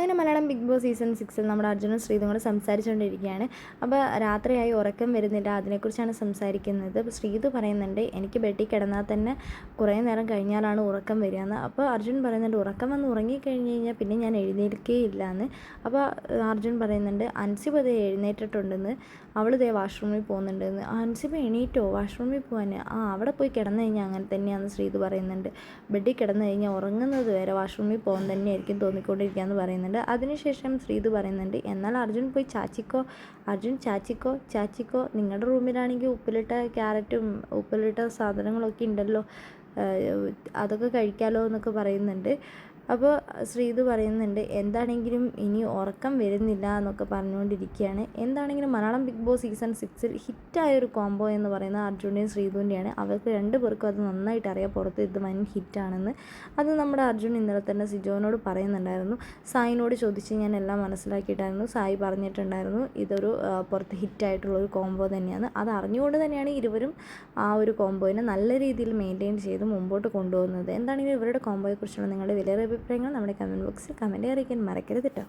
അങ്ങനെ Malayalam big boss season സിക്സിൽ നമ്മുടെ അർജുനും ശ്രീതും കൂടെ സംസാരിച്ചുകൊണ്ടിരിക്കുകയാണ്. അപ്പോൾ രാത്രിയായി ഉറക്കം വരുന്നില്ല. അതിനെക്കുറിച്ചാണ് സംസാരിക്കുന്നത്. അപ്പോൾ ശ്രീതു പറയുന്നുണ്ട് എനിക്ക് ബെഡിൽ കിടന്നാൽ തന്നെ കുറേ നേരം കഴിഞ്ഞാലാണ് ഉറക്കം വരികയെന്ന്. അപ്പോൾ അർജുൻ പറയുന്നുണ്ട് ഉറക്കം വന്ന് ഉറങ്ങിക്കഴിഞ്ഞ് കഴിഞ്ഞാൽ പിന്നെ ഞാൻ എഴുന്നേൽക്കുകയില്ല എന്ന് അപ്പോൾ അർജുൻ പറയുന്നുണ്ട് അൻസിബ ദേ എഴുന്നേറ്റിട്ടുണ്ടെന്ന്. അവൾ ഇതേ വാഷ്റൂമിൽ പോകുന്നുണ്ടെന്ന്. അൻസിബ എണീറ്റോ? വാഷ്റൂമിൽ പോകാൻ ആ അവിടെ പോയി കിടന്നു കഴിഞ്ഞാൽ അങ്ങനെ തന്നെയാണെന്ന് ശ്രീതു പറയുന്നുണ്ട്. ബെഡിൽ കിടന്നു കഴിഞ്ഞാൽ ഉറങ്ങുന്നത് വരെ വാഷ്റൂമിൽ പോകാൻ തന്നെയായിരിക്കും തോന്നിക്കൊണ്ടിരിക്കുക എന്ന് പറയുന്നുണ്ട്. അതിനുശേഷം ശ്രീതു പറയുന്നുണ്ട് എന്നാൽ അർജുൻ പോയി ചാച്ചിക്കോ അർജുൻ ചാച്ചിക്കോ ചാച്ചിക്കോ നിങ്ങളുടെ റൂമിലാണെങ്കിൽ ഉപ്പിലിട്ട ക്യാരറ്റും ഉപ്പിലിട്ട സാധനങ്ങളൊക്കെ ഉണ്ടല്ലോ അതൊക്കെ കഴിക്കാമല്ലോ എന്നൊക്കെ പറയുന്നുണ്ട്. അപ്പോൾ ശ്രീതു പറയുന്നുണ്ട് എന്താണെങ്കിലും ഇനി ഉറക്കം വരുന്നില്ല എന്നൊക്കെ പറഞ്ഞുകൊണ്ടിരിക്കുകയാണ്. എന്താണെങ്കിലും മലയാളം ബിഗ് ബോസ് സീസൺ സിക്സിൽ ഹിറ്റായ ഒരു കോംബോ എന്ന് പറയുന്നത് അർജുന്റെയും ശ്രീതുവിന്റെയാണ് അവർക്ക് രണ്ട് പേർക്കും അത് നന്നായിട്ട് അറിയാം. പുറത്ത് ഇത് വൻ ഹിറ്റാണെന്ന്. അത് നമ്മുടെ അർജുൻ ഇന്നലെ തന്നെ സിജോനോട് പറയുന്നുണ്ടായിരുന്നു. സായിനോട് ചോദിച്ച് ഞാൻ എല്ലാം മനസ്സിലാക്കിയിട്ടായിരുന്നു. സായി പറഞ്ഞിട്ടുണ്ടായിരുന്നു ഇതൊരു പുറത്ത് ഹിറ്റായിട്ടുള്ള ഒരു കോംബോ തന്നെയാണ്. അത് അറിഞ്ഞുകൊണ്ട് തന്നെയാണ് ഇരുവരും ആ ഒരു കോംബോയിനെ നല്ല രീതിയിൽ മെയിന്റെയിൻ ചെയ്ത് മുമ്പോട്ട് കൊണ്ടുപോകുന്നത്. എന്താണെങ്കിലും ഇവരുടെ കോംബോയെക്കുറിച്ചുള്ള നിങ്ങളുടെ വിലയേറിയ അഭിപ്രായങ്ങൾ നമ്മുടെ കമന്റ് ബോക്സിൽ കമന്റ് അറിയിക്കാൻ മറക്കരുത് കേട്ടോ